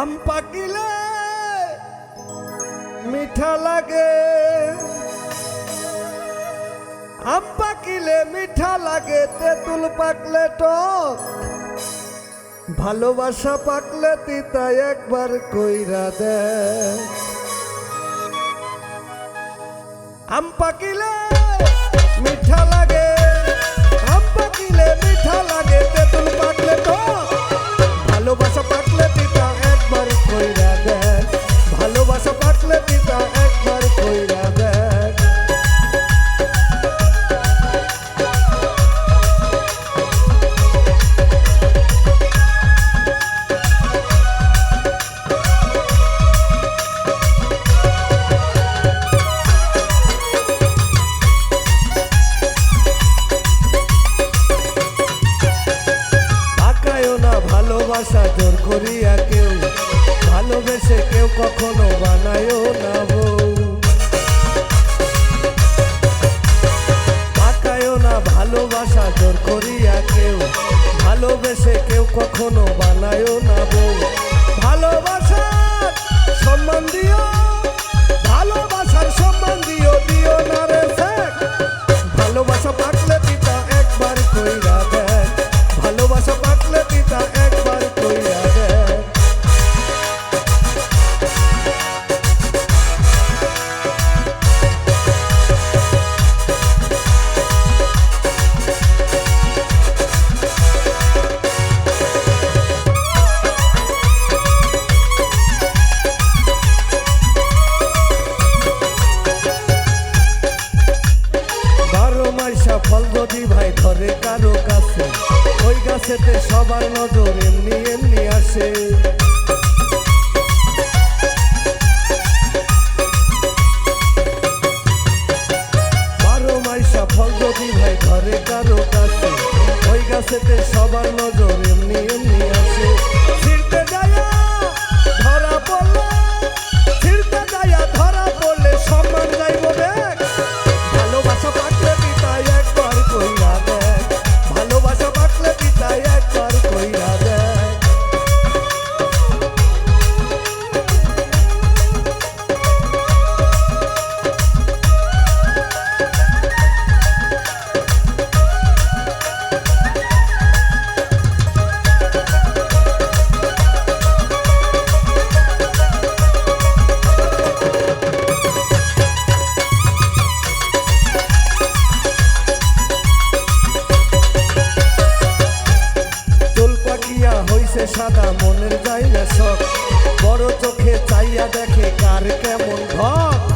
আম পাকিলে মিঠা লাগে। আম পাকিলে মিঠা লাগে, তেঁতুল পাকলে টক। ভালোবাসা পাকলে তিতা একবার কইরা দে। আম পাকিলে মিঠা লাগে, আম পাকিলে মিঠা লাগে ভালোবাসা জোর করিয়া কেউ, ভালোবেসে কেউ কখনো বানায়ও না বউ। পাকায়ও না, ভালোবাসা জোর করিয়া কেউ, ভালোবেসে কেউ কখনো বানায়ও না বউ। ভালোবাসা, সম্মান দিও। গাছেতে সবার নজর এমনি এমনি আসে। বারো মাইশা ফল যদি ভাই ঘরে কারও কাছে, ওই গাছেতে সবার নজর সাদা মনের যাই না সব। বড় চোখে চাইয়া দেখে কার কেমন ঘর?